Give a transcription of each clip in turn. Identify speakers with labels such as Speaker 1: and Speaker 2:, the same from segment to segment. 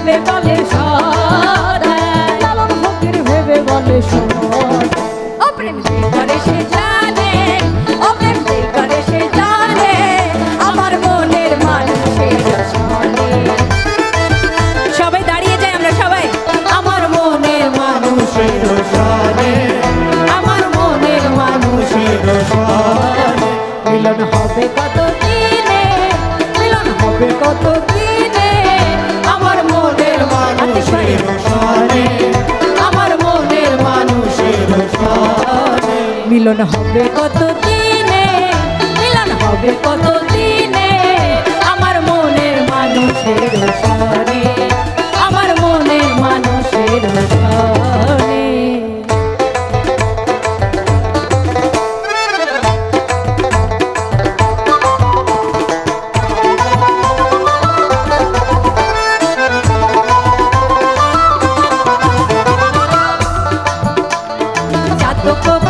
Speaker 1: ভেবে বলে লালন ফকির ভেবে বলে সদাই ও প্রেম করে সে জানে ও প্রেম করে সে জানে আমার মনের মানুষের সবাই দাঁড়িয়ে যাই আমরা সবাই। আমার মনের মানুষের সনে আমার মনের মানুষের সনে মিলন হবে কত দিনে মিলন হবে কত মিলন হবে কত দিনে মিলন হবে কত দিনে আমার মনের মানুষের সনে আমার মনের মানুষের চাতক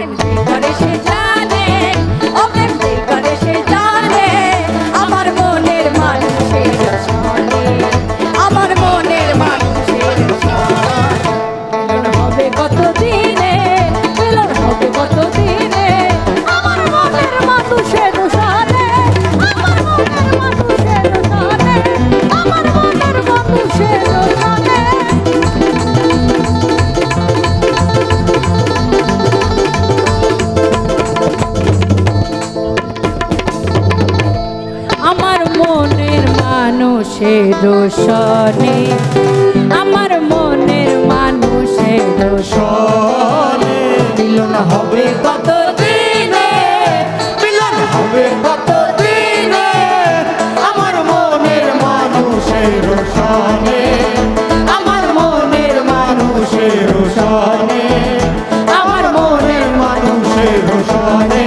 Speaker 1: করে মনের মানুষের সনে আমার মনের মানুষের সনে মিলন হবে কত দিনে মিলন হবে কত দিনে আমার মনের মানুষের সনে আমার মনের মানুষের সনে আমার মনের মানুষের সনে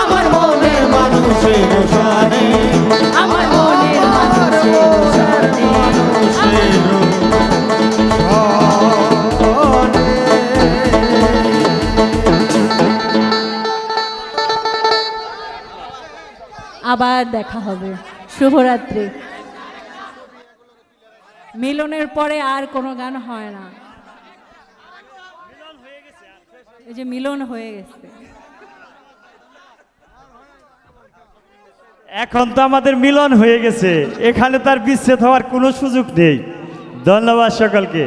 Speaker 1: আমার মনের মানুষের সনে আবার দেখা হবে। শুভরাত্রি। মিলনের পরে আর কোনো গান হয় না। এই যে মিলন হয়ে গেছে।
Speaker 2: এখন তো আমাদের মিলন হয়ে গেছে। এখানে তার বিচ্ছেদ হওয়ার কোনো সুযোগ নেই। ধন্যবাদ সকলকে।